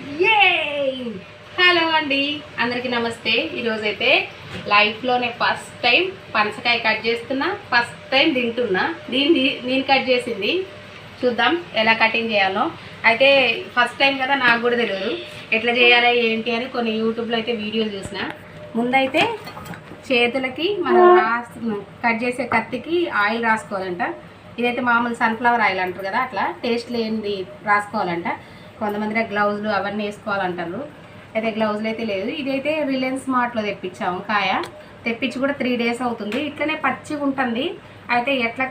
ఏ hello అండి. అందరికీ నమస్తే. ఈరోజైతే లైఫ్లోనే ఫస్ట్ టైం పనసకాయ కట్ చేస్తున్నా ఫస్ట్ టైం తింటున్నా. దీన్ని నేను కట్ చేసింది. చూద్దాం ఎలా కటింగ్ చేయాలో. అయితే ఫస్ట్ టైం కదా నాకు కూడా తెలియదు. ఎట్లా చేయాలి ఏంటి అని కొన్ని యూట్యూబ్లో అయితే వీడియోలు చూసిన. ముందైతే చేతులకి మనం రాస్తున్నాం కట్ చేసే కత్తికి ఆయిల్ రాసుకోవాలంట. ఇదైతే మామూలు సన్ఫ్లవర్ ఆయిల్ అంటారు కదా అట్లా. టేస్ట్ లేనిది రాసుకోవాలంట. కొంతమంది గ్లౌజులు అవన్నీ వేసుకోవాలంటారు. అయితే గ్లౌజులు అయితే లేదు. ఇదైతే రిలయన్స్ మార్ట్లో తెప్పించాము కాయ. తెప్పించి కూడా త్రీ డేస్ అవుతుంది. ఇట్లనే పచ్చిగా ఉంటుంది. అయితే ఎట్లా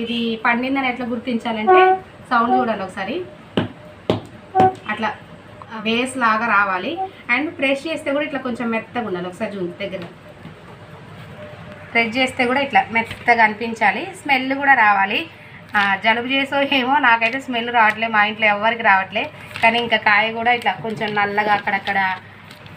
ఇది పండిందని ఎట్లా గుర్తించాలంటే సౌండ్ చూడండి ఒకసారి. అట్లా వేస్ లాగా రావాలి. అండ్ ప్రెస్ చేస్తే కూడా ఇట్లా కొంచెం మెత్తగా ఉండాలి. ఒకసారి జూన్ దగ్గర. ప్రెస్ చేస్తే కూడా ఇట్లా మెత్తగా అనిపించాలి. స్మెల్ కూడా రావాలి. జలుబు చేసో ఏమో నాకైతే స్మెల్ రావట్లే మా ఇంట్లో ఎవరికి రావట్లే. కానీ ఇంకా కాయ కూడా ఇట్లా కొంచెం నల్లగా అక్కడక్కడ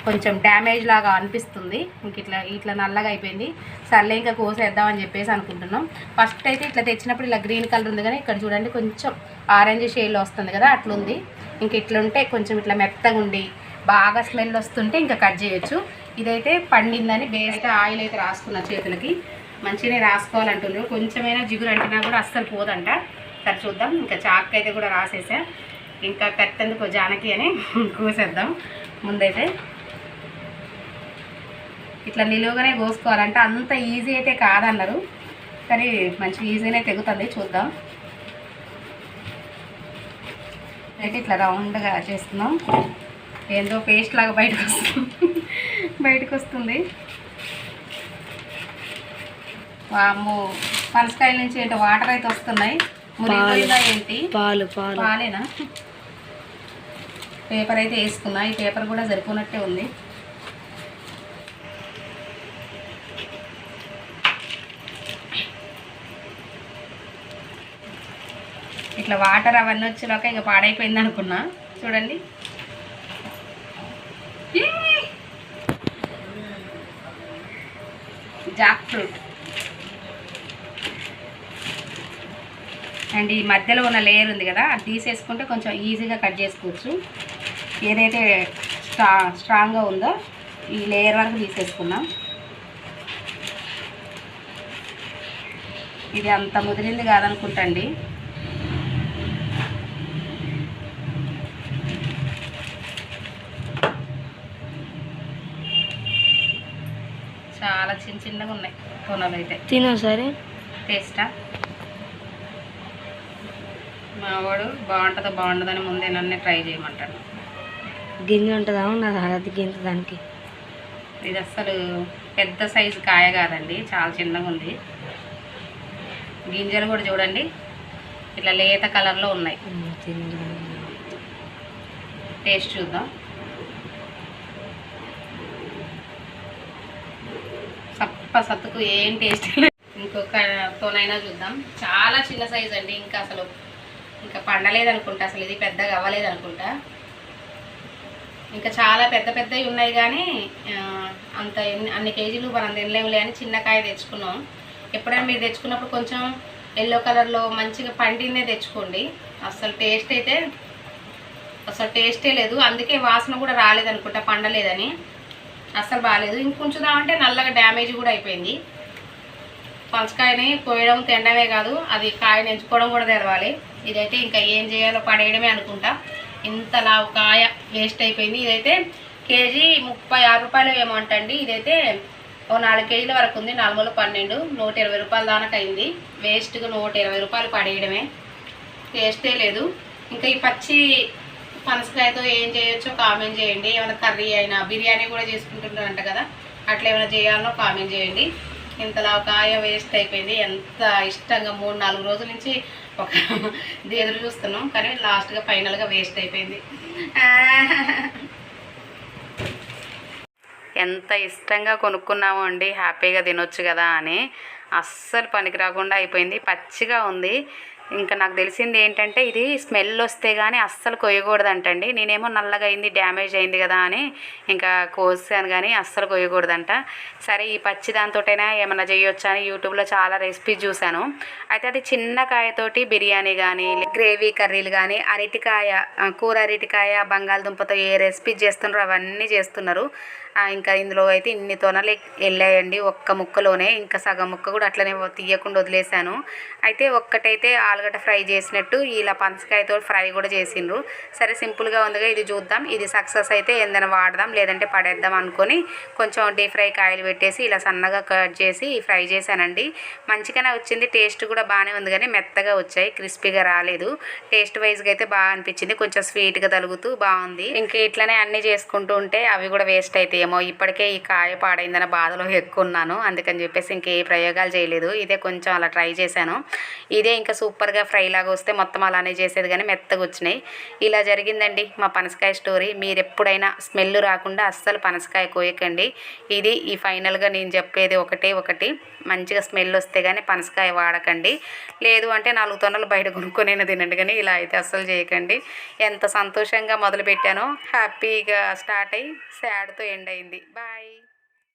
కొంచెం డ్యామేజ్ లాగా అనిపిస్తుంది. ఇంక ఇట్లా ఇట్లా నల్లగా అయిపోయింది. సర్లే ఇంకా కోసేద్దామని చెప్పేసి అనుకుంటున్నాం. ఫస్ట్ అయితే ఇట్లా తెచ్చినప్పుడు ఇలా గ్రీన్ కలర్ ఉంది కానీ ఇక్కడ చూడండి కొంచెం ఆరెంజ్ షేడ్లో వస్తుంది కదా అట్లుంది. ఇంక ఇట్లుంటే కొంచెం ఇట్లా మెత్తగా ఉండి బాగా స్మెల్ వస్తుంటే ఇంకా కట్ చేయొచ్చు. ఇదైతే పండిందని బేస్ట్ ఆయిల్ అయితే రాసుకున్న చేతులకి. మంచిగానే రాసుకోవాలంటున్నారు. కొంచెమైనా జిగురు అంటున్నా కూడా అస్సలు పోదంట. సరే చూద్దాం. ఇంకా చాక్ అయితే కూడా రాసేసా. ఇంకా కత్తెందుకు జానకి అని కోసేద్దాం. ముందైతే ఇట్లా నిలువగానే కోసుకోవాలంటే. అంత ఈజీ అయితే కాదన్నారు. కానీ మంచి ఈజీనే తెగుతుంది. చూద్దాం. అయితే ఇట్లా రౌండ్గా చేస్తున్నాం ఏందో పేస్ట్ లాగా బయటకు వస్తుంది బయటకు వస్తుంది వాము పనసకాయల నుంచి ఏంటో వాటర్ అయితే వస్తున్నాయి. మురిగిపోయిందా ఏంటి? పాలు పాలు. పాలేనా? పేపర్ అయితే వేసుకున్నా ఈ పేపర్ కూడా సరిపోనట్టే ఉంది. ఇట్లా వాటర్ అవన్నీ వచ్చేలోక ఇక పాడైపోయింది అనుకున్నా. చూడండి! Jack fruit. అండ్ ఈ మధ్యలో ఉన్న లేయర్ ఉంది కదా అది తీసేసుకుంటే కొంచెం ఈజీగా కట్ చేసుకోవచ్చు. ఏదైతే స్ట్రా స్ట్రాంగ్గా ఉందో ఈ లేయర్ వరకు తీసేసుకున్నాం ఇది అంత ముదిరింది కాదనుకుంటండి చాలా చిన్న చిన్నగా ఉన్నాయి కొనలు అయితే తిను సరే. టేస్టా మా వాడు బాగుంటుందో బాగుంటుందని ముందే నన్ను ట్రై చేయమంటాడు. గింజ ఉంటుందా ఉన్నది అది గింజ దానికి? ఇది అస్సలు పెద్ద సైజు కాయ కాదండి చాలా చిన్నగా ఉంది. గింజలు కూడా చూడండి ఇట్లా లేత కలర్లో ఉన్నాయి. టేస్ట్ చూద్దాం. సప్ప సత్తుకు ఏం టేస్ట్ ఇంకొక తోనైనా చూద్దాం. చాలా చిన్న సైజ్ అండి ఇంకా అసలు ఇంకా పండలేదు అనుకుంటా అసలు ఇది పెద్దగా అవ్వలేదు అనుకుంటా ఇంకా చాలా పెద్ద పెద్దవి ఉన్నాయి కానీ అంత ఎన్ని- అన్ని కేజీలు మనం తినలేములే అని చిన్న కాయ తెచ్చుకున్నాం. ఎప్పుడైనా మీరు తెచ్చుకున్నప్పుడు కొంచెం ఎల్లో కలర్లో మంచిగా పండినే తెచ్చుకోండి. అసలు టేస్ట్ అయితే అసలు టేస్టే లేదు. అందుకే వాసన కూడా రాలేదు అనుకుంటా పండలేదని. అస్సలు బాగాలేదు ఇంకొంచుదామంటే నల్లగా డ్యామేజ్ కూడా అయిపోయింది. పనసకాయని కోయడం తినడమే కాదు అది కాయని ఎంచుకోవడం కూడా తెరవాలి ఇదైతే ఇంకా ఏం చేయాలో పడేయడమే అనుకుంటా. ఇంత లావు కాయ వేస్ట్ అయిపోయింది. ఇదైతే కేజీ ముప్పై ఆరు రూపాయలు ఏమంటండి ఇదైతే ఓ నాలుగు కేజీల వరకు ఉంది. నాలుగులో పన్నెండు నూట ఇరవై రూపాయల దాకా అయింది. వేస్ట్గా నూట ఇరవై రూపాయలు పడేయడమే. టేస్టే లేదు. ఇంకా ఈ పచ్చి పనసకాయతో ఏం చేయొచ్చో కామెంట్ చేయండి. ఏమైనా కర్రీ అయినా బిర్యానీ కూడా చేసుకుంటుంటారంట కదా. అట్లా ఏమైనా చేయాలనో కామెంట్ చేయండి. ఇంతలా కాయ వేస్ట్ అయిపోయింది. ఎంత ఇష్టంగా మూడు నాలుగు రోజుల నుంచి ఒక ఇది ఎదురు చూస్తున్నాం. కానీ లాస్ట్గా ఫైనల్గా వేస్ట్ అయిపోయింది. ఎంత ఇష్టంగా కొనుక్కున్నామో అండి. హ్యాపీగా తినొచ్చు కదా అని. అస్సలు పనికి రాకుండా అయిపోయింది. పచ్చిగా ఉంది. ఇంకా నాకు తెలిసింది ఏంటంటే ఇది స్మెల్ వస్తే కానీ అస్సలు కొయ్యకూడదంటండి. నేనేమో నల్లగా అయింది డ్యామేజ్ అయింది కదా అని ఇంకా కోసాను కానీ అస్సలు కొయ్యకూడదంట. సరే ఈ పచ్చి దాంతోటైనా ఏమైనా చేయొచ్చా అని యూట్యూబ్లో చాలా రెసిపీ చూశాను. అయితే అది చిన్న కాయతోటి బిర్యానీ కానీ గ్రేవీ కర్రీలు కానీ అరటికాయ కూర అరటికాయ బంగాళదుంపతో ఏ రెసిపీ చేస్తున్నారో అవన్నీ చేస్తున్నారు. ఇంకా ఇందులో అయితే ఇన్ని తోనలు వెళ్ళాయండి. ఒక్క ముక్కలోనే ఇంకా సగం ముక్క కూడా అట్లనే తీయకుండా వదిలేశాను. అయితే ఒక్కటైతే ఆలుగడ్డ ఫ్రై చేసినట్టు ఇలా పంచకాయతో ఫ్రై కూడా చేసిండ్రు. సరే సింపుల్గా ఉందిగా ఇది చూద్దాం. ఇది సక్సెస్ అయితే ఏదైనా వాడదాం లేదంటే పడేద్దాం అనుకొని కొంచెం డీప్ ఫ్రై కాయలు పెట్టేసి ఇలా సన్నగా కట్ చేసి ఫ్రై చేశానండి. మంచిగానే వచ్చింది టేస్ట్ కూడా బాగానే ఉంది కానీ మెత్తగా వచ్చాయి క్రిస్పీగా రాలేదు. టేస్ట్ వైజ్గా అయితే బాగా అనిపించింది కొంచెం స్వీట్గా తలుగుతూ బాగుంది. ఇంకా ఇట్లనే అన్నీ చేసుకుంటూ ఉంటే అవి కూడా వేస్ట్ ఏమో ఇప్పటికే ఈ కాయ పాడైందన్న బాధలో ఎక్కువ ఉన్నాను అందుకని చెప్పేసి ఇంకే ప్రయోగాలు చేయలేదు. ఇదే కొంచెం అలా ట్రై చేశాను. ఇదే ఇంకా సూపర్గా ఫ్రై లాగా వస్తే మొత్తం అలానే చేసేది కానీ మెత్తగా వచ్చినాయి. ఇలా జరిగిందండి మా పనసకాయ స్టోరీ. మీరు ఎప్పుడైనా స్మెల్ రాకుండా అస్సలు పనసకాయ కోయకండి. ఇది ఈ ఫైనల్గా నేను చెప్పేది ఒకటే ఒకటి. మంచిగా స్మెల్ వస్తే కానీ పనసకాయ వాడకండి. లేదు అంటే నాలుగు తొన్నలు బయట కొనుక్కొనైనా తినండి కానీ ఇలా అయితే అస్సలు చేయకండి. ఎంత సంతోషంగా మొదలుపెట్టానో హ్యాపీగా స్టార్ట్ అయ్యి శాడ్తో ఎండ్ అయింది బాయ్